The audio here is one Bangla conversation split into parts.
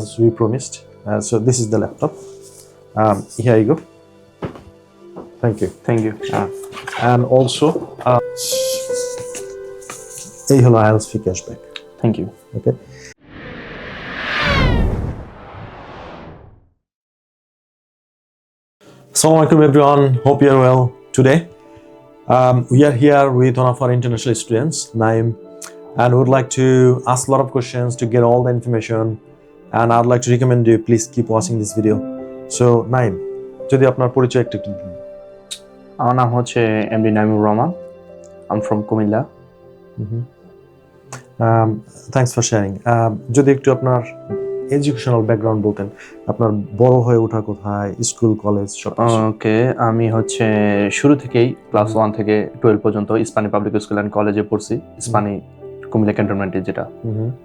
as we promised. Uh, so this is the laptop. Um, here you go. Thank you. Thank you Uh, and also, uh, এই হলো IELTS fee cashback thank you okay Assalamu alaikum everyone hope you are well today um, we are here with one of our international students Naim and would like to ask a lot of questions to get all the information and I'd like to recommend you please keep watching this video. So Naim যদি আপনার পরিচয় একটু একটু দিন। আমার নাম হচ্ছে MD Naimur Rahman. I'm from Comilla. Thanks for sharing যদি একটু আপনার এডুকেশনাল ব্যাকগ্রাউন্ড বলতেন আপনার বড় হয়ে ওঠা কোথায় স্কুল কলেজ সব। ওকে আমি হচ্ছে শুরু থেকেই ক্লাস ওয়ান থেকে টুয়েলভ পর্যন্ত ইস্পানি পাবলিক স্কুল অ্যান্ড কলেজে পড়ছি। ইস্পানি কুমিল্লা ক্যান্টনমেন্টে যেটা।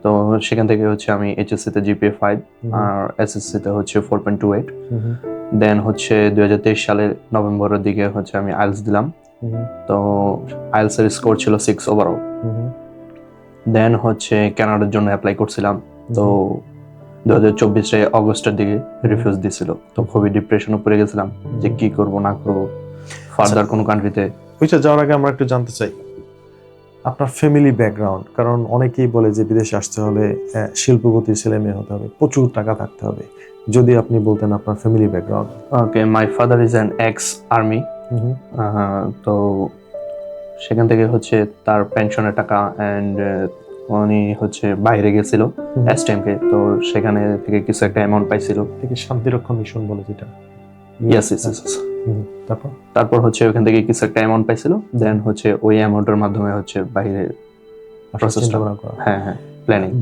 তো সেখান থেকে হচ্ছে আমি এইচএসসি তে জিপিএ ফাইভ আর এসএসসিতে হচ্ছে four point two eight then হচ্ছে দুই হাজার তেইশ সালের নভেম্বরের দিকে হচ্ছে আমি আইলস দিলাম। তো আইলসের স্কোর ছিল সিক্স ওভারঅল দেন হচ্ছে কানাডার জন্য অ্যাপ্লাই করছিলাম। তো দু হাজার চব্বিশে অগস্টের দিকে রিফিউজ দিছিল। তো খুবই ডিপ্রেশনে পড়ে গেছিলাম যে কি করব না করব। ফার্দার কোনো কান্ট্রিতে ওইটা যাওয়ার আগে আমরা একটু জানতে চাই। আপনার ফ্যামিলি ব্যাকগ্রাউন্ড কারণ অনেকেই বলে যে বিদেশে আসতে হলে আহ, শিল্পপতির ছেলে মেয়ে হতে হবে প্রচুর টাকা থাকতে হবে। যদি আপনি বলতেন আপনার family background okay my father is an ex army তো সেখান থেকে হচ্ছে তার পেনশনের টাকা অ্যান্ড উনি হচ্ছে বাইরে গেছিল এস কে তো সেখানে থেকে কিছু একটা অ্যামাউন্ট পাইছিল। থেকে শান্তিরক্ষা মিশন বলে যেটা। ইয়েস ইয়েস ইয়েস তারপর? তারপর হচ্ছে ওখান থেকে কিছু একটা অ্যামাউন্ট পাইছিল দেন হচ্ছে ওই অ্যামাউন্টের মাধ্যমে হচ্ছে বাইরে আসার Process টা। চিন্তা ভাবনা করা। হ্যাঁ হ্যাঁ প্ল্যানিং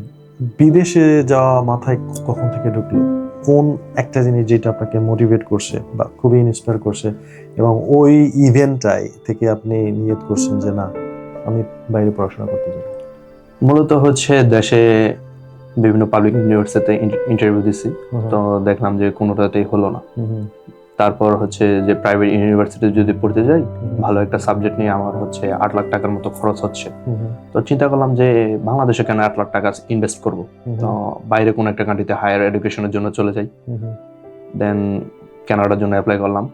বিদেশে যাওয়া মাথায় কখন থেকে ঢুকলো? কোন একটা জিনিস যেটা আপনাকে মোটিভেট করছে বা খুবই ইন্সপায়ার করছে? এবং ওই ইভেন্টটাই থেকে আপনি নিয়ত করছেন যে না আমি বাইরে পড়াশোনা করতে যাই মূলত হচ্ছে দেশে বিভিন্ন পাবলিক ইউনিভার্সিটিতে ইন্টারভিউ দিছি। তো দেখলাম যে কোনোটাতেই হলো না। তারপর হচ্ছে যে প্রাইভেট ইউনিভার্সিটি যদি পড়তে যাই ভালো একটা সাবজেক্ট নিয়ে আমার হচ্ছে আট লাখ টাকার মতো খরচ হচ্ছে। তো চিন্তা করলাম যে বাংলাদেশে কেন আট লাখ টাকা ইনভেস্ট করব? তো বাইরে কোনো একটা কান্ট্রিতে হায়ার এডুকেশনের জন্য চলে যাই। দেন কানাডার জন্য অ্যাপ্লাই করলাম।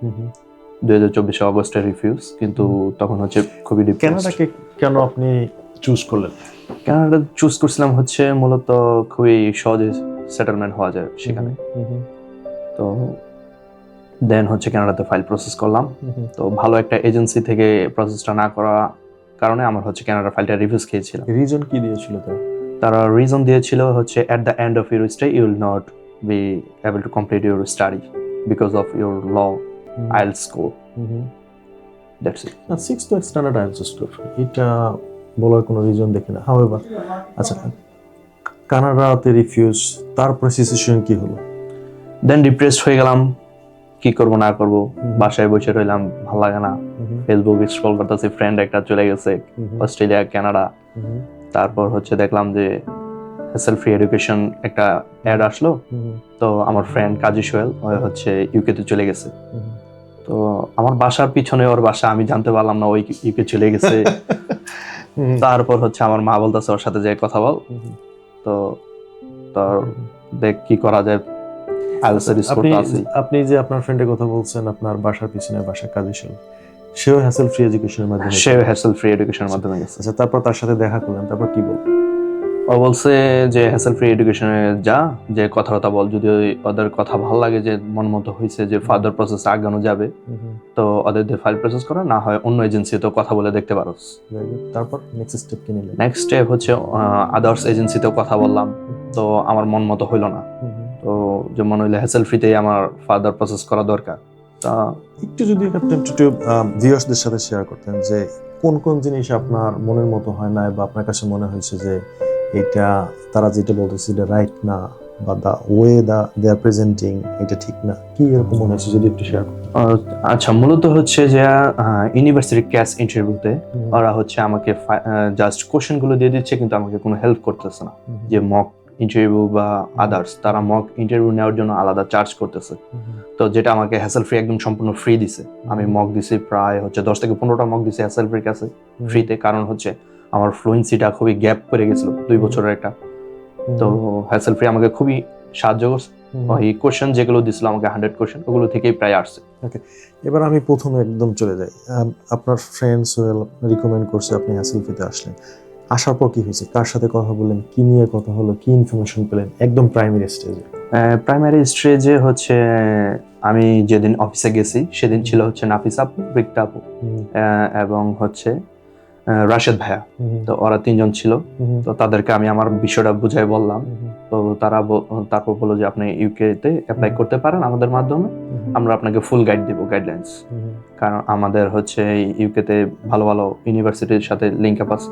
দুই হাজার চব্বিশে অগস্টে রিফিউজ কিন্তু তখন হচ্ছে খুবই কানাডাকে কেন আপনি চুজ করলেন? কানাডা চুজ করছিলাম হচ্ছে মূলত খুবই সহজে সেটেলমেন্ট হওয়া যায় সেখানে। তো দেন হচ্ছে কানাডাতে ফাইল প্রসেস করলাম। তো ভালো একটা এজেন্সি থেকে প্রসেসটা না করা কারণে আমার হচ্ছে কানাডা ফাইলটা রিভিউজ খেয়েছিলাম রিজন কি দিয়েছিল তো তারা রিজন দিয়েছিল হচ্ছে at the end of your stay you will not be able to complete your study because of your low আইল score that's it six to standard IELTS score এটা বলার কোনো রিজন দেখি না। হাওয়েভার আচ্ছা কানাডাতে রিফিউজ তারপরে সিচুয়েশন কি হলো? দেন ডিপ্রেসড হয়ে গেলাম। কি করব না করব বাসায় বসে রইলাম ভালো লাগে না। ফেসবুক স্ক্রল করতেছি ফ্রেন্ড একটা চলে গেছে অস্ট্রেলিয়া কানাডা তারপর হচ্ছে দেখলাম যে হেসেল ফ্রি এডুকেশন একটা অ্যাড আসলো। তো আমার ফ্রেন্ড কাজী সোহেল ও হচ্ছে ইউকে তে চলে গেছে। তো আমার বাসার পিছনে ওর বাসা আমি জানতে পারলাম না ওই ইউকে চলে গেছে। তারপর হচ্ছে আমার মা বলতেছে ওর সাথে যে কথা বল। তো তোর দেখ কি করা যায়। এর আপনি আছে। আপনি যে আপনার ফ্রেন্ডের কথা বলছেন আপনার বাসার পিছনে বাসা সেও হ্যাসেল ফ্রি এডুকেশনের মাধ্যমে সে হ্যাসেল ফ্রি এডুকেশনের মাধ্যমে গেছে। আচ্ছা তারপর তার সাথে দেখা করলেন তারপর কি ও বলছে যে হ্যাসেল ফ্রি এডুকেশনে যা যে কথাবার্তা বল। যদি ওদের কথা ভালো লাগে যে মন মতো হয়েছে যে ফার্দার প্রসেস আগানো যাবে তো ওদের দিয়ে ফাইল প্রসেস করা না হয় অন্য এজেন্সি তো কথা বলে দেখতে পারো। তারপর নেক্সট স্টেপ কি নিলেন? নেক্সট স্টেপ হচ্ছে আদার্স এজেন্সিতেও কথা বললাম তো আমার মন মতো হইল না। তো যে মনে হইলে হ্যাসেল ফ্রিতেই আমার ফার্দার প্রসেস করা দরকার। তা একটু যদি আপনি একটু ভিউয়ার্সদের সাথে শেয়ার করতেন যে কোন কোন জিনিস আপনার মনের মতো হয় না বা আপনার কাছে মনে হয়েছে যে এটা তারা যেটা বলতেছে এটা রাইট না বা the way the they R presenting এটা ঠিক না কি এরকম মনে হয়েছে যদি একটু শেয়ার আচ্ছা মূলত হচ্ছে যে ইউনিভার্সিটি ক্যাশ ইন্টারভিউতে ওরা হচ্ছে আমাকে জাস্ট কোশ্চেনগুলো দিয়ে দিচ্ছে কিন্তু আমাকে কোনো হেল্প করতেছে না। যে মক ইন্টারভিউ বা আদার্স তারা মক ইন্টারভিউ নেওয়ার জন্য আলাদা চার্জ করতেছে। তো যেটা আমাকে হ্যাসেল ফ্রি একদম সম্পূর্ণ ফ্রি দিছে। আমি মক দিছি প্রায় হচ্ছে দশ থেকে পনেরোটা মক দিছি হ্যাসেল ফ্রির কাছে। ফ্রিতে কারণ হচ্ছে আমার ফ্লুয়েন্সিটা খুবই গ্যাপ পড়ে গেছিল দুই বছরের একটা। তো হ্যাসেল ফ্রি আমাকে খুবই সাহায্য করছে। ওই কোশ্চেন যেগুলো দিছিল আমাকে হান্ড্রেড কোশ্চেন ওগুলো থেকেই প্রায় আসছে। ওকে এবার আমি প্রথমে একদম চলে যাই। আপনার ফ্রেন্ডস রিকমেন্ড করছে আপনি হ্যাসেলফিতে আসলেন। আসার পর কি হয়েছে? কার সাথে কথা বললেন? কি নিয়ে কথা হলো? কি ইনফরমেশন পেলেন? একদম প্রাইমারি স্টেজে প্রাইমারি স্টেজে হচ্ছে আমি যেদিন অফিসে গেছি সেদিন ছিল হচ্ছে নাফিস আপু রিক্তা আপু এবং হচ্ছে রাশেদ ভাইয়া। তো ওরা তিনজন ছিল। তো তাদেরকে আমি আমার বিষয়টা বুঝাই বললাম। তো তারা তারপর বলল যে আপনি ইউকে তে অ্যাপ্লাই করতে পারেন আমাদের মাধ্যমে। আমরা আপনাকে ফুল গাইড দিব গাইডলাইন্স কারণ আমাদের হচ্ছে ইউকে তে ভালো ভালো ইউনিভার্সিটির সাথে লিঙ্ক আপ আছে।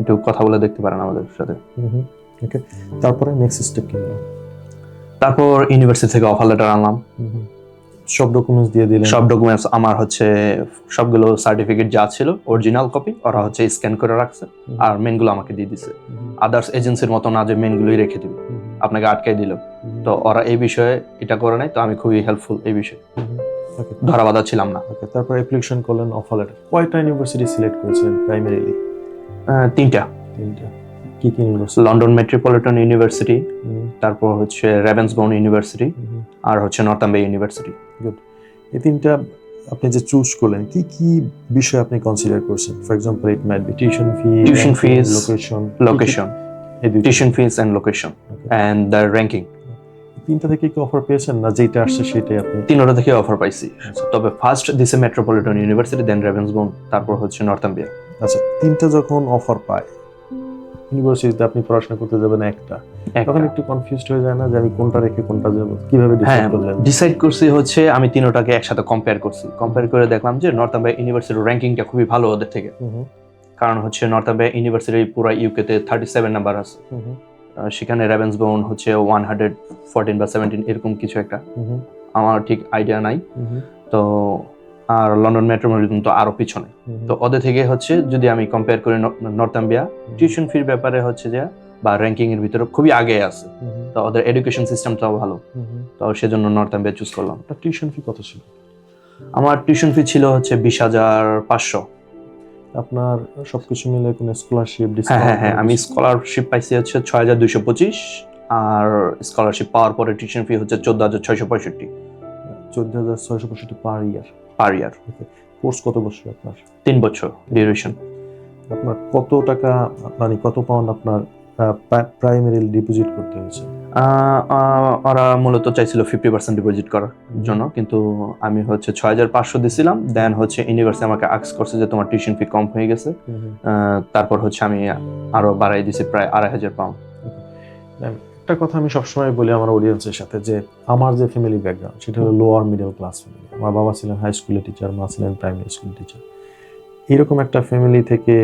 একটু কথা বলে দেখতে পারেন আমাদের সাথে। ওকে। তারপরে নেক্সট স্টেপ কি? হলো তারপর ইউনিভার্সিটি থেকে অফার লেটার আনলাম। সব ডকুমেন্টস দিয়ে দিলেন? সব ডকুমেন্টস আমার হচ্ছে সবগুলো সার্টিফিকেট যা ছিল অরিজিনাল কপি ওরা হচ্ছে স্ক্যান করে রাখছে আর মেনগুলো আমাকে দিয়ে দিছে। আদার্স এজেন্সির মতো না যে মেনগুলোই রেখে দিবে। আপনাকে আটকাই দিল। তো ওরা এই বিষয়ে এটা করে নাই তো আমি খুবই হেল্পফুল এই বিষয়ে। ধরা বাধা ছিলাম না। তারপর অ্যাপ্লিকেশন করলেন অফার লেটার কয়টা ইউনিভার্সিটি সিলেক্ট করেছিলেন প্রাইমারিলি তিনটা। তিনটা। কি কি ইউনিভার্সিটি লন্ডন মেট্রোপলিটন ইউনিভার্সিটি তারপর হচ্ছে রেভেন্সবাউন্ড ইউনিভার্সিটি আর হচ্ছে নর্থাম্বে ইউনিভার্সিটি গুড এই তিনটা আপনি যে চুজ করলেন কি কি বিষয় আপনি কনসিডার করছেন? For example it might be tuition fee Tuition fees, location location tuition fees and location and the ranking তিনটা থেকে কি অফার পেয়েছেন না যেটা আসছে সেটাই আপনি? তিনটা থেকে অফার পাইছি। আচ্ছা। তবে ফার্স্ট দিছে মেট্রোপলিটন ইউনিভার্সিটি দেন রেভেন্সবাউন্ড তারপর হচ্ছে নর্থাম্বিয়া আচ্ছা তিনটা যখন অফার পায় ইউনিভার্সিটিতে আপনি পড়াশোনা করতে যাবেন একটা তখন একটু কনফিউজড হয়ে যায় না যে আমি কোনটা রেখে কোনটা যাব? কীভাবে হ্যাঁ ডিসাইড করলেন? ডিসাইড করছি হচ্ছে আমি তিনোটাকে একসাথে কম্পেয়ার করছি। কম্পেয়ার করে দেখলাম যে নর্থ নর্থাম্বিয়া ইউনিভার্সিটির র্যাঙ্কিংটা খুবই ভালো ওদের থেকে। কারণ হচ্ছে নর্থ নর্থাম্বিয়া ইউনিভার্সিটি পুরো ইউকেতে থার্টি সেভেন নাম্বার আছে। সেখানে আহ, বোন হচ্ছে ওয়ান হান্ড্রেড ফোরটিন বা সেভেন্টিন এরকম কিছু একটা। আমার ঠিক আইডিয়া নাই। তো আর লন্ডন মেট্রোপলিটন তো আরও পিছনে। তো ওদের থেকে হচ্ছে যদি আমি কম্পেয়ার করি নর্থাম্বিয়া টিউশন ফির ব্যাপারে হচ্ছে যে বা র্যাঙ্কিং এর ভিতরে খুবই আগে আছে। তো ওদের এডুকেশন সিস্টেমটাও ভালো। তো সেজন্য নর্থাম্বিয়া চুজ করলাম। আপনার টিউশন ফি কত ছিল? আমার টিউশন ফি ছিল হচ্ছে বিশ হাজার পাঁচশো। আপনার সবকিছু মিলে কোনো স্কলারশিপ হ্যাঁ হ্যাঁ হ্যাঁ আমি স্কলারশিপ পাইছি হচ্ছে ছয় হাজার দুইশো পঁচিশ আর স্কলারশিপ পাওয়ার পরে টিউশন ফি হচ্ছে চোদ্দ হাজার ছয়শো পঁয়ষট্টি। চোদ্দ হাজার ছয়শো পঁয়ষট্টি পার ইয়ার পার ইয়ার কোর্স কত বছর আপনার? তিন বছর ডিউরেশন আপনার কত টাকা মানে কত পাউন্ড আপনার প্রাইমারি ডিপোজিট করতে হয়েছে? ওরা মূলত চাইছিল ফিফটি পার্সেন্ট ডিপোজিট করার জন্য কিন্তু আমি হচ্ছে ছয় হাজার পাঁচশো দিছিলাম দেন হচ্ছে ইউনিভার্সিটি আমাকে আক্স করছে যে তোমার টিউশন ফি কম হয়ে গেছে। তারপর হচ্ছে আমি আরও বাড়াই দিয়েছি প্রায় আড়াই হাজার পাউন্ড একটা কথা আমি সবসময় বলি আমার অডিয়েন্সের সাথে যে আমার যে ফ্যামিলি ব্যাকগ্রাউন্ড সেটা হলো লোয়ার মিডল ক্লাস ফ্যামিলি আমার বাবা ছিলেন হাই স্কুলের টিচার মা ছিলেন প্রাইমারি স্কুল টিচার এরকম একটা ফ্যামিলি থেকে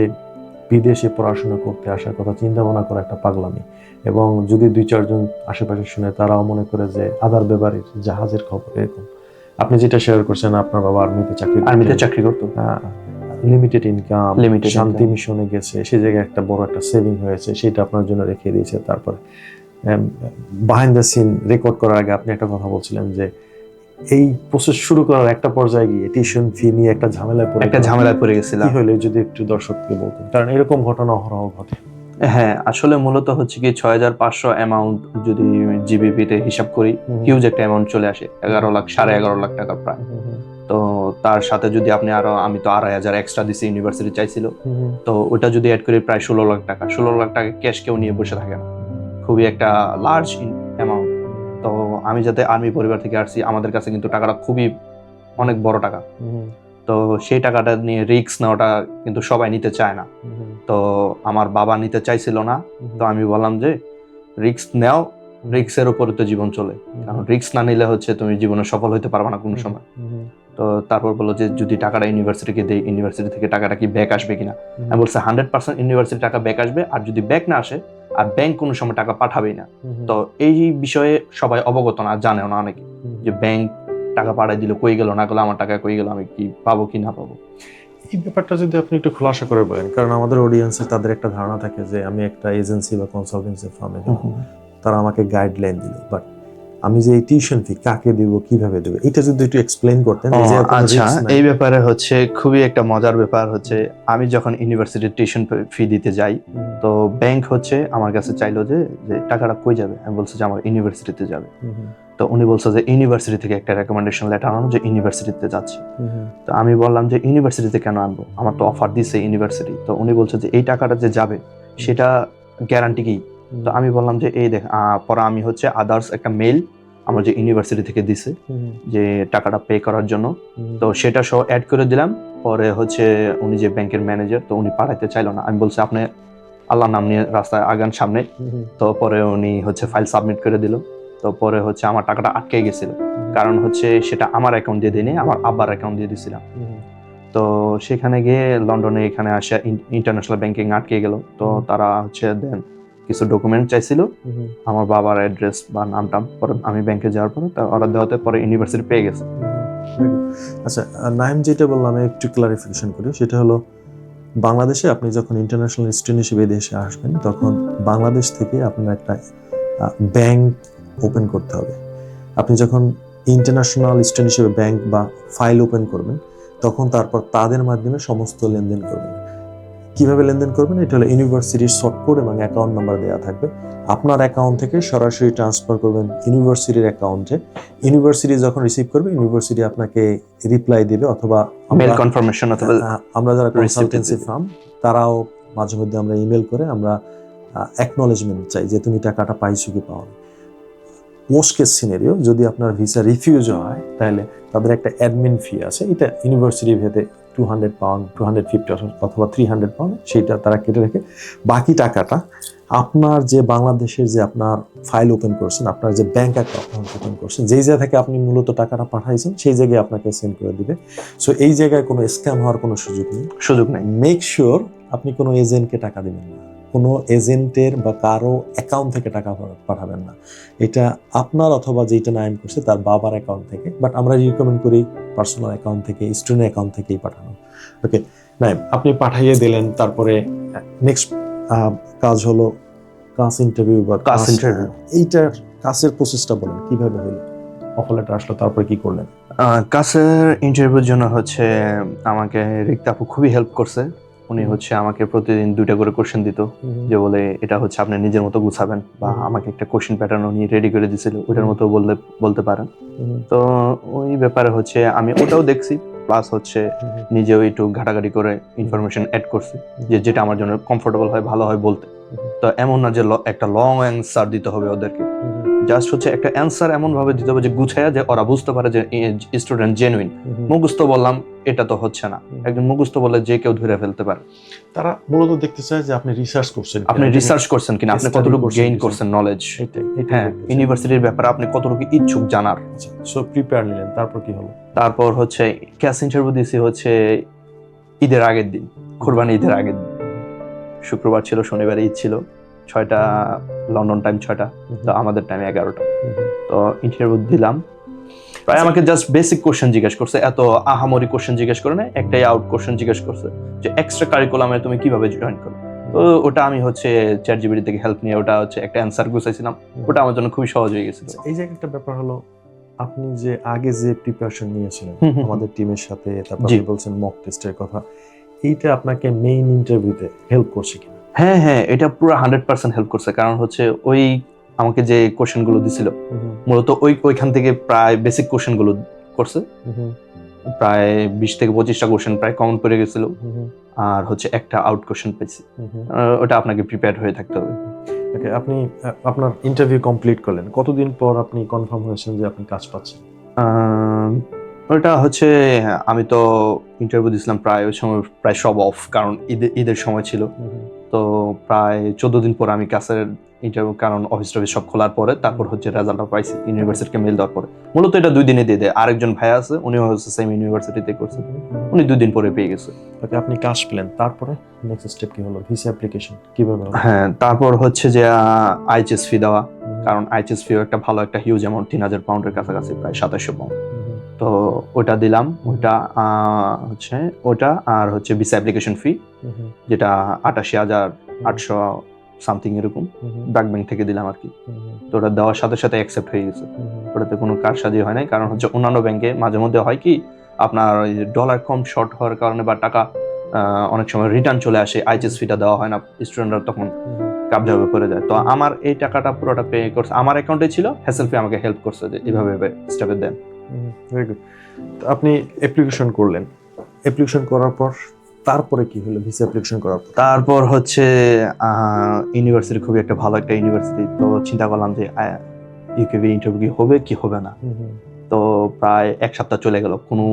বিদেশে পড়াশোনা করতে আসার কথা চিন্তা ভাবনা করা একটা পাগলামি। এবং যদি দুই চারজন আশেপাশে শুনে তারাও মনে করে যে আদার ব্যাপারের জাহাজের খবর এরকম। আপনি যেটা শেয়ার করছেন আপনার বাবা আর্মিতে চাকরি আর্মিতে চাকরি করতো। লিমিটেড ইনকাম লিমিটেড শান্তি মিশনে গেছে সেই জায়গায় একটা বড় একটা সেভিং হয়েছে সেটা আপনার জন্য রেখে দিয়েছে তারপরে বাহাইন্ড দ্য সিন রেকর্ড করার আগে আপনি একটা কথা বলছিলেন যে এই প্রসেস শুরু করার একটা পর্যায়ে গিয়ে টিউশন ফি নিয়ে একটা ঝামেলায় পড়ে একটা। ঝামেলায় পড়ে গেছিলাম। কি হলে যদি একটু দর্শককে বলতেন? কারণ এরকম ঘটনা অহরহ ঘটে হ্যাঁ আসলে মূলত হচ্ছে কি ছয় হাজার পাঁচশো অ্যামাউন্ট যদি জিবিপি তে হিসাব করি হিউজ একটা অ্যামাউন্ট চলে আসে এগারো লাখ সাড়ে এগারো লাখ টাকা প্রায়। তো তার সাথে যদি আপনি আরও আমি তো আড়াই হাজার এক্সট্রা দিছি ইউনিভার্সিটি চাইছিল। তো ওটা যদি অ্যাড করি প্রায় ষোলো লাখ টাকা। ষোলো লাখ টাকা ক্যাশ কেউ নিয়ে বসে থাকে না। খুবই একটা লার্জ অ্যামাউন্ট তো আমি যাতে আর্মি পরিবার থেকে আসছি আমাদের কাছে কিন্তু টাকাটা খুবই অনেক বড় টাকা। তো সেই টাকাটা নিয়ে রিস্ক নেওয়াটা কিন্তু সবাই নিতে চায় না। তো আমার বাবা নিতে চাইছিল না। তো আমি বললাম যে রিস্ক নেও রিস্কের উপরে তো জীবন চলে। কারণ রিস্ক না নিলে হচ্ছে তুমি জীবনে সফল হতে পারবে না কোনো সময়। তো তারপর বলল যে যদি টাকাটা ইউনিভার্সিটিকে দেই ইউনিভার্সিটি থেকে টাকাটা কি ব্যাক আসবে কিনা? আমি বলছি হান্ড্রেড পার্সেন্ট ইউনিভার্সিটি টাকা ব্যাক আসবে। আর যদি ব্যাক না আসে আর ব্যাংক কোনো সময় টাকা পাঠাবেই না। তো এই বিষয়ে সবাই অবগত না জানেও না অনেকে। যে ব্যাংক টাকা পাঠাই দিল কই গেল না গেলো আমার টাকা কই গেল আমি কি পাবো কি না পাবো? এই ব্যাপারটা যদি আপনি একটু খোলাসা করে বলেন কারণ আমাদের অডিয়েন্সে তাদের একটা ধারণা থাকে যে আমি একটা এজেন্সি বা কনসালটেন্সি ফার্মে তারা আমাকে গাইডলাইন দিল বাট আমি যে এই টিউশন ফি কাকে দিব কীভাবে দেবো এটা যদি একটু এক্সপ্লেন করতেন আচ্ছা এই ব্যাপারে হচ্ছে খুবই একটা মজার ব্যাপার হচ্ছে আমি যখন ইউনিভার্সিটির টিউশন ফি দিতে যাই তো ব্যাংক হচ্ছে আমার কাছে চাইলো যে টাকাটা কই যাবে? আমি বলছি যে আমার ইউনিভার্সিটিতে যাবে। তো উনি বলছে যে ইউনিভার্সিটি থেকে একটা রেকমেন্ডেশন লেটার আনো যে ইউনিভার্সিটিতে যাচ্ছে। তো আমি বললাম যে ইউনিভার্সিটিতে কেন আনব? আমার তো অফার দিছে ইউনিভার্সিটি তো উনি বলছে যে এই টাকাটা যে যাবে সেটা গ্যারান্টি কি? তো আমি বললাম যে এই দেখ পরে আমি হচ্ছে আদার্স একটা মেল আমার যে ইউনিভার্সিটি থেকে দিছে যে টাকাটা পে করার জন্য। তো সেটা সহ অ্যাড করে দিলাম। পরে হচ্ছে উনি যে ব্যাংকের ম্যানেজার তো উনি পাঠাইতে চাইলো না। আমি বলছি আপনি আল্লাহর নাম নিয়ে রাস্তায় আগান সামনে। তো পরে উনি হচ্ছে ফাইল সাবমিট করে দিল। তো পরে হচ্ছে আমার টাকাটা আটকে গেছিল। কারণ হচ্ছে সেটা আমার অ্যাকাউন্ট দিয়ে দিইনি আমার আব্বার অ্যাকাউন্ট দিয়ে দিছিলাম। তো সেখানে গিয়ে লন্ডনে এখানে আসা ইন্টারন্যাশনাল ব্যাংকিং আটকে গেল। তো তারা হচ্ছে দেন কিছু ডকুমেন্ট চাইছিল। আমার বাবার অ্যাড্রেস বা নামটাম পরে আমি ব্যাংকে যাওয়ার পরে তা অর্ডার দেওয়াতে পরে ইউনিভার্সিটি পেয়ে গেছে। আচ্ছা নাইম যেটা বললাম আমি একটু ক্লারিফিকেশন করি। সেটা হলো বাংলাদেশে আপনি যখন ইন্টারন্যাশনাল স্টুডেন্ট হিসেবে দেশে আসবেন তখন বাংলাদেশ থেকে আপনার একটা ব্যাংক ওপেন করতে হবে। আপনি যখন ইন্টারন্যাশনাল স্টুডেন্ট হিসেবে ব্যাংক বা ফাইল ওপেন করবেন তখন তারপর তাদের মাধ্যমে সমস্ত লেনদেন করবেন। কীভাবে লেনদেন করবেন এটা হলো ইউনিভার্সিটির শর্ট কোড এবং অ্যাকাউন্ট নাম্বার দেওয়া থাকবে। আপনার অ্যাকাউন্ট থেকে সরাসরি ট্রান্সফার করবেন ইউনিভার্সিটির অ্যাকাউন্টে। ইউনিভার্সিটি যখন রিসিভ করবে ইউনিভার্সিটি আপনাকে রিপ্লাই দিবে অথবা মেল কনফার্মেশন অথবা আমরা যারা কনসালটেন্সি ফার্ম তারাও মাঝে মধ্যে আমরা ইমেল করে আমরা অ্যাকনলেজমেন্ট চাই যে তুমি টাকাটা পাইছো কি পাও মোস্ট কেস সিনারিও যদি আপনার ভিসা রিফিউজ হয় তাহলে তাদের একটা অ্যাডমিন ফি আছে। এটা ইউনিভার্সিটি ভেদে two hundred pound two hundred fifty অথবা থ্রি হান্ড্রেড পাউন্ড সেটা তারা কেটে রেখে বাকি টাকাটা আপনার যে বাংলাদেশের যে আপনার ফাইল ওপেন করছেন আপনার যে ব্যাংক অ্যাকাউন্ট ওপেন করছেন যেই জায়গা থেকে আপনি মূলত টাকাটা পাঠাইছেন সেই জায়গায় আপনাকে সেন্ড করে দিবে। সো এই জায়গায় কোনো স্ক্যাম হওয়ার কোনো সুযোগ নেই। সুযোগ নেই। মেক শিওর আপনি কোনো এজেন্টকে টাকা দেবেন না। কোনো এজেন্টের বা কারও অ্যাকাউন্ট থেকে টাকা পাঠাবেন না। এটা আপনার অথবা যেটা নাইম করছে তার বাবার অ্যাকাউন্ট থেকে বাট আমরা রিকমেন্ড করি পার্সোনাল অ্যাকাউন্ট থেকে স্টুডেন্ট অ্যাকাউন্ট থেকেই পাঠানো। ওকে নাইম আপনি পাঠাইয়ে দিলেন তারপরে নেক্সট কাজ হলো কাজ ইন্টারভিউ বা কাজ ইন্টারভিউ এইটার কাজের প্রসেসটা বলেন কীভাবে হলো? অফার লেটার আসলো তারপরে কি করলেন? কাছের ইন্টারভিউর জন্য হচ্ছে আমাকে রিক্তা আপু খুবই হেল্প করছে। উনি হচ্ছে আমাকে প্রতিদিন দুইটা করে কোশ্চেন দিত যে বলে এটা হচ্ছে আপনি নিজের মতো গুছাবেন বা আমাকে একটা কোশ্চেন প্যাটার্ন উনি রেডি করে দিছিল ওইটার মতো বললে বলতে পারেন। তো ওই ব্যাপারে হচ্ছে আমি ওটাও দেখছি প্লাস হচ্ছে নিজেও একটু ঘাটাঘাটি করে ইনফরমেশন অ্যাড করছি যে যেটা আমার জন্য কমফোর্টেবল হয় ভালো হয় বলতে। তো এমন না যে একটা লং অ্যান্সার দিতে হবে ওদেরকে। জাস্ট হচ্ছে একটা অ্যান্সার এমন ভাবে দিতে হবে যে গুছাইয়া যে ওরা বুঝতে পারে যে স্টুডেন্ট জেনুইন। মুখস্থ বললাম এটা তো হচ্ছে না। একজন মুখস্থ বলে যে কেউ ধরে ফেলতে পারে। তারা মূলত দেখতে চায় যে আপনি রিসার্চ করছেন আপনি রিসার্চ করছেন কিনা আপনি কতটুকু গেইন করছেন নলেজ হ্যাঁ ইউনিভার্সিটির ব্যাপারে আপনি কতটুকু ইচ্ছুক জানার। আচ্ছা সো প্রিপেয়ার নিলেন তারপর কি হলো? তারপর হচ্ছে ক্যাশ ইন্টারভিউ দিছি হচ্ছে ঈদের আগের দিন কোরবানি ঈদের আগের দিন। শুক্রবার ছিল শনিবার ঈদ ছিল। ছয়টা লন্ডন টাইম ছয়টা তো আমাদের টাইম এগারোটা। তো ইন্টারভিউ দিলাম। প্রায় আমাকে জাস্ট বেসিক কোশ্চেন জিজ্ঞেস করছে এত আহামরি কোশ্চেন জিজ্ঞেস করে না একটাই আউট কোশ্চেন জিজ্ঞেস করছে যে এক্সট্রা কারিকুলামে তুমি কীভাবে জয়েন করো? তো ওটা আমি হচ্ছে চ্যাট জিবিটি থেকে হেল্প নিয়ে ওটা হচ্ছে একটা অ্যান্সার গুছাইছিলাম। ওটা আমার জন্য খুবই সহজ হয়ে গেছিল। আচ্ছা, এই যে একটা ব্যাপার হলো আপনি যে আগে যে প্রিপারেশন নিয়েছিলেন আমাদের টিমের সাথে তারপর বলছেন মক টেস্টের কথা এইটা আপনাকে মেইন ইন্টারভিউতে হেল্প করছে কিনা? হ্যাঁ হ্যাঁ এটা পুরো হান্ড্রেড পার্সেন্ট হেল্প করছে। কারণ হচ্ছে ওই আমাকে যে কোশ্চেনগুলো দিছিল মূলত ওই ওইখান থেকে প্রায় বেসিক কোশ্চেনগুলো করছে। প্রায় বিশ থেকে পঁচিশটা কোশ্চেন প্রায় কমন পড়ে গেছিল। আর হচ্ছে একটা আউট কোশ্চেন পেয়েছি। ওটা আপনাকে প্রিপেয়ার হয়ে থাকতে হবে। ওকে আপনি আপনার ইন্টারভিউ কমপ্লিট করলেন। কতদিন পর আপনি কনফার্ম হয়েছেন যে আপনি কাজ পাচ্ছেন? ওটা হচ্ছে আমি তো ইন্টারভিউ দিয়েছিলাম প্রায় ওই সময় প্রায় সব অফ কারণ ঈদের ঈদের সময় ছিল। তো প্রায় চোদ্দ দিন পর আমি কাছের ইন্টারভিউ কারণ অফিস টফিস সব খোলার পরে তারপর হচ্ছে রেজাল্টটা পাইছি ইউনিভার্সিটিকে মেল দেওয়ার পরে। মূলত এটা দুই দিনে দিয়ে দেয়। আরেকজন ভাই আছে উনিও হচ্ছে সেম ইউনিভার্সিটিতে করছে উনি দুই দিন পরে পেয়ে গেছে। ওকে আপনি কাজ পেলেন তারপরে নেক্সট স্টেপ কি হলো? ভিসা অ্যাপ্লিকেশন কীভাবে হ্যাঁ তারপর হচ্ছে যে আইচএস ফি দেওয়া। কারণ আইচএস ফিও একটা ভালো একটা হিউজ অ্যামাউন্ট তিন হাজার পাউন্ডের কাছাকাছি প্রায় সাতাশশো পাউন্ড তো ওটা দিলাম ওটা হচ্ছে ওটা আর হচ্ছে ভিসা অ্যাপ্লিকেশন ফি যেটা আটাশি হাজার আটশো সামথিং এরকম ব্র্যাক ব্যাংক থেকে দিলাম আর কি। তো ওটা দেওয়ার সাথে সাথে অ্যাকসেপ্ট হয়ে গেছে। ওটাতে কোনো কারসাজি হয় নাই কারণ হচ্ছে অন্যান্য ব্যাংকে মাঝে মধ্যে হয় কি আপনার ডলার কম শর্ট হওয়ার কারণে বা টাকা অনেক সময় রিটার্ন চলে আসে আইচিএস ফিটা দেওয়া হয় না স্টুডেন্টরা তখন কাবজা হয়ে পড়ে যায়। তো আমার এই টাকাটা পুরোটা পে করছে আমার অ্যাকাউন্টে ছিল হ্যাসেল ফি আমাকে হেল্প করছে যে এইভাবে স্টেপে দেন। ভেরি গুড আপনি অ্যাপ্লিকেশন করলেন। অ্যাপ্লিকেশন করার পর তারপরে কি হলো? ভিসা অ্যাপ্লিকেশন করার পর? তারপর হচ্ছে ইউনিভার্সিটি খুবই একটা ভালো একটা ইউনিভার্সিটি তো চিন্তা করলাম যে ইউকেবি ইন্টারভিউ কি হবে কি হবে না? তো প্রায় এক সপ্তাহ চলে গেল কোনো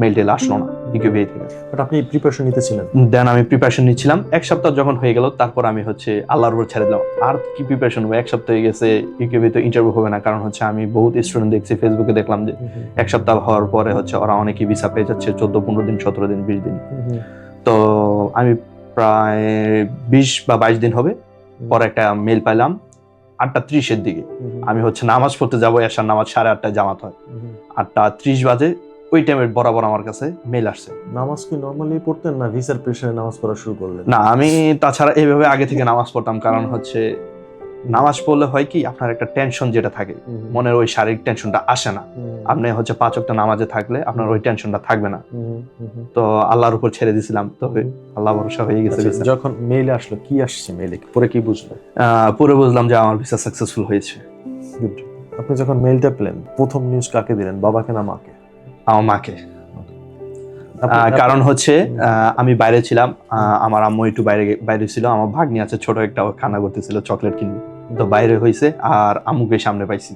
মেল টেল আসলো না। ইউকেবি থেকে বাট আপনি প্রিপারেশন নিতেছিলেন। দেন আমি প্রিপারেশন নিচ্ছিলাম। এক সপ্তাহ যখন হয়ে গেল তারপর আমি হচ্ছে আল্লাহর উপর ছেড়ে দিলাম। আর কি প্রিপারেশন হবে? এক সপ্তাহ হয়ে গেছে ইউকেবি তো ইন্টারভিউ হবে না। কারণ হচ্ছে আমি বহুত স্টুডেন্ট দেখছি ফেসবুকে দেখলাম যে এক সপ্তাহ হওয়ার পরে হচ্ছে ওরা অনেকেই ভিসা পেয়ে যাচ্ছে চোদ্দ পনেরো দিন সতেরো দিন বিশ দিন। তো আমি প্রায় বিশ বা বাইশ দিন হবে পরে একটা মেল পাইলাম আটটা ত্রিশের দিকে। আমি হচ্ছে নামাজ পড়তে যাব এসার নামাজ সাড়ে আটটায় জামাত হয়। আটটা ত্রিশ বাজে ওই বরাবর আমার কাছে মেল আসছে। নামাজ কি নর্মালি পড়তেন না ভিসার প্রেশারে নামাজ পড়া শুরু করলেন? না আমি তাছাড়া এইভাবে আগে থেকে নামাজ পড়তাম কারণ হচ্ছে নামাজ পড়লে হয় কি আপনার একটা টেনশন যেটা থাকে মনের ওই শারীরিক টেনশনটা আসে না। আপনি হচ্ছে পাঁচ নামাজে থাকলে আপনার ওই টেনশনটা থাকবে না। তো আল্লাহর উপর ছেড়ে দিছিলাম তো আল্লাহ ভরসা হয়ে গেছে আচ্ছা, যখন মেইল আসলো কি আসছে মেইলে পরে কি বুঝলো? পুরো বুঝলাম যে আমার ভিসা সাকসেসফুল হয়েছে। আপনি যখন মেইলটা পেলেন প্রথম নিউজ কাকে দিলেন? বাবাকে না মাকে? আমার মাকে। আপনি- কারণ হচ্ছে আমি বাইরে ছিলাম আমার আম্মু একটু বাইরে বাইরে ছিল আমার ভাগ্নি আছে ছোট একটা কান্না করতেছিল চকলেট কিনবে। তো বাইরে হয়েছে আর আম্মুকে সামনে পাইছি।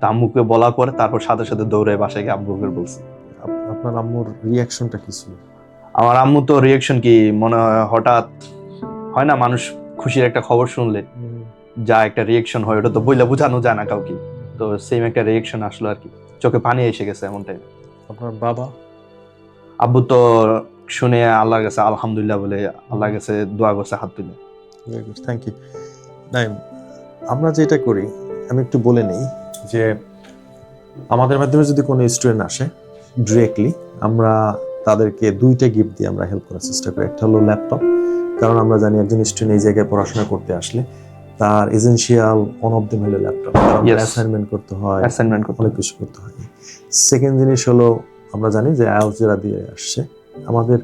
তো আম্মুকে বলার পরে তারপর সাথে সাথে দৌড়ে বাসায় গিয়ে আব্বুকে বলছি। আপনার আম্মুর রিয়াকশনটা কি ছিল? আমার আম্মু তো রিয়েকশন কি মনে হয় হঠাৎ হয় না মানুষ খুশির একটা খবর শুনলে যা একটা রিয়েকশন হয় ওটা তো বইলে বোঝানো যায় না কাউকে। তো সেম একটা রিয়েকশন আসলো আর কি। চোখে পানি এসে গেছে এমন টাইম আপনার বাবা? আব্বু তো শুনে আল্লাহর কাছে আলহামদুলিল্লাহ বলে আল্লাহর কাছে দোয়া করছে হাত তুলে। Very good thank you Naim আমরা যেটা করি আমি একটু বলে নিই যে আমাদের মাধ্যমে যদি কোনো স্টুডেন্ট আসে ডিরেক্টলি আমরা তাদেরকে দুইটা গিফট দিয়ে আমরা হেল্প করার চেষ্টা করি। একটা হলো ল্যাপটপ কারণ আমরা জানি একজন স্টুডেন্ট এই জায়গায় পড়াশোনা করতে আসলে তার এজেন্সিয়াল অন অফ দ্য হলো ল্যাপটপ অ্যাসাইনমেন্ট করতে হয় অ্যাসাইনমেন্ট করতে অনেক কিছু করতে হয়। সেকেন্ড জিনিস হলো আমরা জানি যে আয়োজেরা দিয়ে আসছে। আমাদের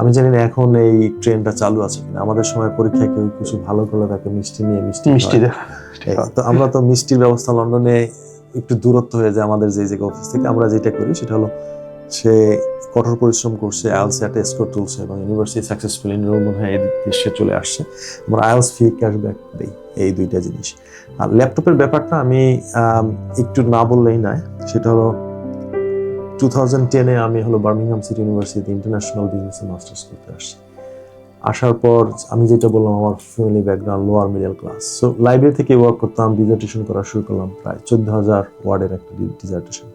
আমি জানি না এখন এই ট্রেনটা চালু আছে কিনা। আমাদের সময় পরীক্ষায় কেউ কিছু ভালো করলে তাকে মিষ্টি নিয়ে মিষ্টি মিষ্টি তো আমরা তো মিষ্টির ব্যবস্থা লন্ডনে একটু দূরত্ব হয়ে যায় আমাদের যে জায়গা অফিস থেকে। আমরা যেটা করি সেটা হলো সে কঠোর পরিশ্রম করছে, আইএলস একটা স্কোর তুলছে এবং ইউনিভার্সিটি সাকসেসফুল এনরোলমেন্ট হয়ে দেশে চলে আসছে। আমরা আইএলস ফি ক্যাশব্যাক দিই এই দুইটা জিনিস। আর ল্যাপটপের ব্যাপারটা আমি একটু না বললেই নয়। সেটা হলো টু থাউজেন্ড টেনে আমি হলো বার্মিংহাম সিটি ইউনিভার্সিটি ইন্টারন্যাশনাল বিজনেসে মাস্টার্স করতে আসছি। আসার পর আমি যেটা বললাম, আমার family background lower middle class so library থেকে ওয়ার্ক করতাম ডিজার্টেশন করা শুরু করলাম, প্রায় চোদ্দ হাজার ওয়ার্ডের একটা ডিজার্টেশন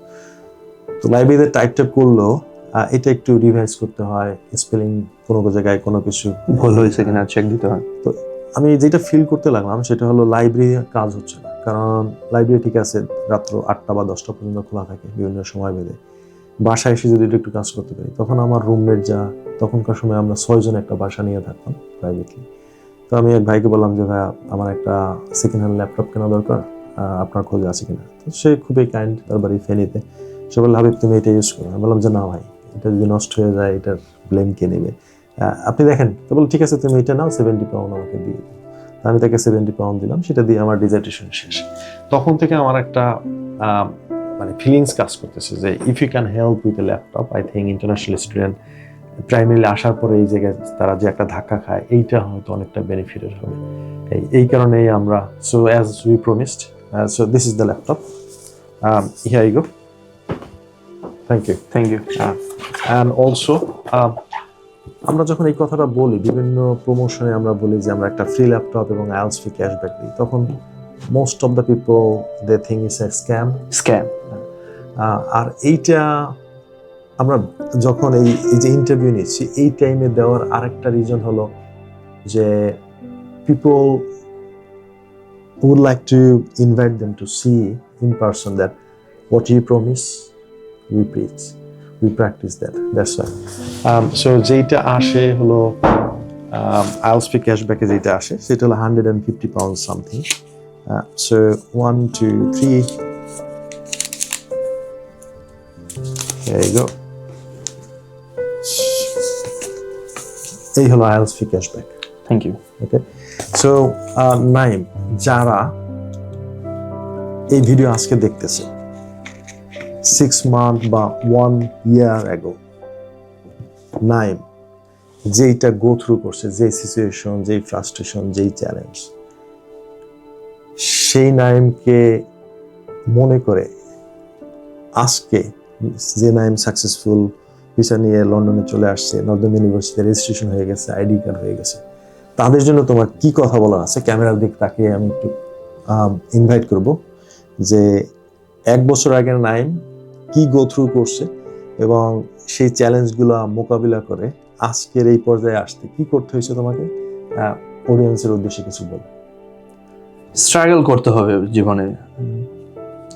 তো লাইব্রেরিতে টাইপ টাইপ এটা একটু রিভাইজ করতে হয় স্পেলিং কোনো জায়গায় কোনো কিছু। ভুল হয়েছে কিনা চেক দিতে হয়। তো আমি যেটা ফিল করতে লাগলাম সেটা হলো লাইব্রেরি কাজ হচ্ছে না। কারণ লাইব্রেরি ঠিক আছে রাত্র আটটা বা দশটা পর্যন্ত খোলা থাকে বিভিন্ন সময় বেঁধে। বাসায় এসে যদি একটু কাজ করতে পারি তখন আমার রুমমেট যা তখনকার সময় আমরা ছয়জন একটা বাসা নিয়ে থাকতাম প্রাইভেটলি তো আমি এক ভাইকে বললাম যে ভাইয়া আমার একটা সেকেন্ড হ্যান্ড ল্যাপটপ কেনা দরকার আপনার খোঁজে আছে কিনা? তো সে খুবই কাইন্ড তার বাড়ি ফেনীতে। সে বলল হাবিব তুমি এটা ইউজ করো। আমি বললাম যে না ভাই। এটা যদি নষ্ট হয়ে যায় এটার ব্লেম কে নেবে? আপনি দেখেন তো বলল ঠিক আছে তুমি এটা নাও সেভেন্টি পাউন্ড আমাকে দিয়ে দিও। আমি তাকে সেভেন্টি পাউন্ড দিলাম সেটা দিয়ে আমার ডিজার্টেশন শেষ। তখন থেকে আমার একটা মানে ফিলিংস কাজ করতেছে যে if you can help with a laptop I think international student primarily আসার পরে এই জায়গায় তারা যে একটা ধাক্কা খায় এইটা হয়তো অনেকটা বেনিফিটের হবে। এই এই কারণেই আমরা so as we promised so this is the laptop here you go thank you thank you and also আমরা যখন এই কথাটা বলি বিভিন্ন প্রমোশনে আমরা বলি যে আমরা একটা ফ্রি ল্যাপটপ এবং আইএলস ফ্রি ক্যাশব্যাক দিই তখন most of the people they think is a scam scam আর এইটা আমরা যখন এই এই যে ইন্টারভিউ নিচ্ছি এই টাইমে দেওয়ার আরেকটা রিজন হলো যে people would like to invite them to see in person that what you promise we preach. We practice that that's why. Um, so যেটা আসে হলো আইএল স্পি ক্যাশব্যাকে যেটা আসে সেটা হলো hundred and fifty pound something so one two three There you go. এই হলো IELTS fee cashback thank you okay so Naim যারা এই ভিডিও আজকে দেখতেছে সিক্স মান্থ বা ওয়ান ইয়ার অ্যাগো নাইম যেইটা গো থ্রু করছে, যেই সিচুয়েশন যেই ফ্রাস্ট্রেশন যেই চ্যালেঞ্জ সেই নাইমকে মনে করে আজকে যে নাইম সাকসেসফুল ভিসা নিয়ে লন্ডনে চলে আসছে, নর্দার্ন ইউনিভার্সিটি রেজিস্ট্রেশন হয়ে গেছে আইডি কার্ড হয়ে গেছে, তাদের জন্য তোমার কি কথা বলার আছে? ক্যামেরার দিক তাকে আমি একটু ইনভাইট করব যে এক বছর আগের নাইম কি গো থ্রু করছে এবং সেই চ্যালেঞ্জগুলো মোকাবিলা করে আজকের এই পর্যায়ে আসতে কি করতে হয়েছে তোমাকে? অডিয়েন্সের উদ্দেশ্যে কিছু বল। স্ট্রাগল করতে হবে জীবনে।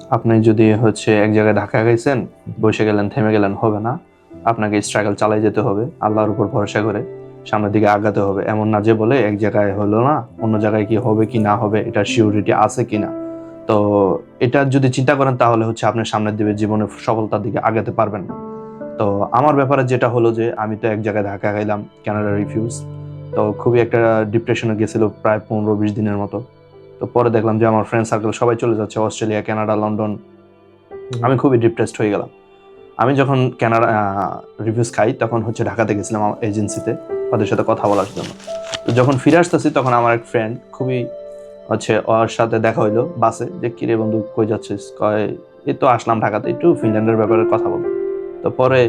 আপনি যদি হচ্ছে এক জায়গায় ঢাকা গেছেন বসে গেলেন থেমে গেলেন হবে না। আপনাকে স্ট্রাগল চালাই যেতে হবে আল্লাহর উপর ভরসা করে সামনের দিকে আগাতে হবে। এমন না যে বলে এক জায়গায় হলো না অন্য জায়গায় কি হবে কি না হবে এটার সিউরিটি আছে কি না তো এটা যদি চিন্তা করেন তাহলে হচ্ছে আপনার সামনের দিকে জীবনে সফলতার দিকে আগাতে পারবেন না। তো আমার ব্যাপারে যেটা হলো যে আমি তো এক জায়গায় ঢাকা খাইলাম ক্যানাডা রিফিউজ তো খুবই একটা ডিপ্রেশনে গেছিল প্রায় পনেরো বিশ দিনের মতো। তো পরে দেখলাম যে আমার ফ্রেন্ড সার্কেল সবাই চলে যাচ্ছে অস্ট্রেলিয়া কানাডা লন্ডন আমি খুবই ডিপ্রেসড হয়ে গেলাম। আমি যখন কানাডা রিভিউজ খাই তখন হচ্ছে ঢাকাতে গেছিলাম আমার এজেন্সিতে ওদের সাথে কথা বলার জন্য। তো যখন ফিরে আসতেছি তখন আমার এক ফ্রেন্ড খুবই হচ্ছে ওর সাথে দেখা হইল বাসে যে কিরে বন্ধু কই যাচ্ছিস? কয় এই তো আসলাম ঢাকাতে একটু ফিনল্যান্ডের ব্যাপারে কথা বলব তো পরে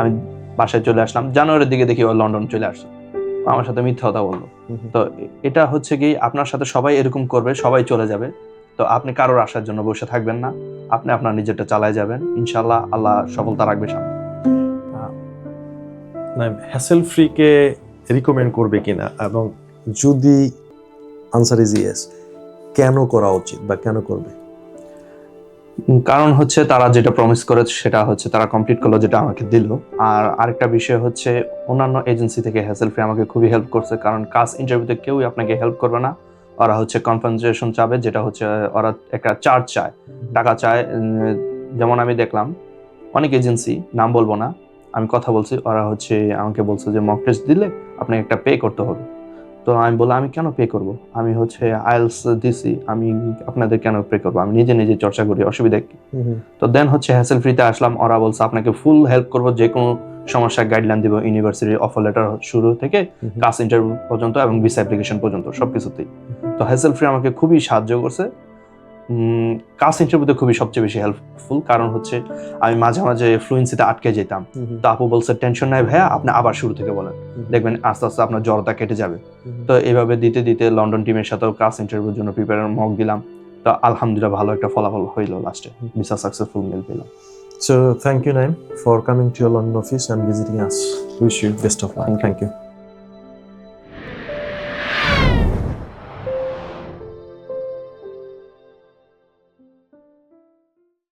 আমি বাসায় চলে আসলাম জানুয়ারির দিকে দেখি ও লন্ডন চলে আসছে। আমার সাথে মিথ্যা কথা বলল। তো এটা হচ্ছে কি আপনার সাথে সবাই এরকম করবে সবাই চলে যাবে। তো আপনি কারোর আসার জন্য বসে থাকবেন না আপনি আপনার নিজেরটা চালায় যাবেন। ইনশাল্লাহ আল্লাহ সফলতা রাখবে সামনে। হ্যাসেল ফ্রিকে রিকমেন্ড করবে কিনা? এবং যদি আনসার ইজ ইয়েস কেন করা উচিত বা কেন করবে? কারণ হচ্ছে তারা যেটা প্রমিস করে সেটা হচ্ছে তারা কমপ্লিট করল যেটা আমাকে দিল। আর আরেকটা বিষয় হচ্ছে অন্যান্য এজেন্সি থেকে হ্যাসেল ফ্রি আমাকে খুবই হেল্প করছে। কারণ কাজ ইন্টারভিউতে কেউই আপনাকে হেল্প করবে না। ওরা হচ্ছে কম্পেনসেশন চাবে, যেটা হচ্ছে ওরা একটা চার্জ চায়। টাকা চায় যেমন আমি দেখলাম, অনেক এজেন্সি নাম বলব না, আমি কথা বলছি, ওরা হচ্ছে আমাকে বলছে যে মক টেস্ট দিলে আপনাকে একটা পে করতে হবে। তো আমি বললাম আমি কেন পে করব? আমি হচ্ছে আইএলস দিছি আমি আপনাদের কেন পে করব? আমি নিজে নিজে চর্চা করি অসুবিধা কি? তো দেন হচ্ছে হ্যাসেল ফ্রিতে আসলাম ওরা বলছে আপনাকে ফুল হেল্প করব যে কোনো সমস্যা গাইডলাইন দিব ইউনিভার্সিটির অফার লেটার শুরু থেকে কাজ ইন্টারভিউ পর্যন্ত এবং ভিসা অ্যাপ্লিকেশন পর্যন্ত সব কিছুতেই তো হ্যাসেল ফ্রি আমাকে খুবই সাহায্য করছে। কাজ ইন্টারভিউতে খুবই সবচেয়ে বেশি হেল্পফুল কারণ হচ্ছে আমি মাঝে মাঝে ফ্লুয়েন্সিতে আটকে যেতাম। তো আপু বলছে টেনশন নাই ভাইয়া আপনি আবার শুরু থেকে বলেন। দেখবেন আস্তে আস্তে আপনার জ্বরটা কেটে যাবে। তো এইভাবে দিতে দিতে লন্ডন টিমের সাথেও ক্লাস ইন্টারভিউর জন্য প্রিপেয়ার মক দিলাম। তো আলহামদুলিল্লাহ ভালো একটা ফলাফল হইল লাস্টে ভিসা সাকসেসফুল মেল পেলাম। So thank you, Naim, for coming to your London office and visiting us. Wish you best of luck. Thank you.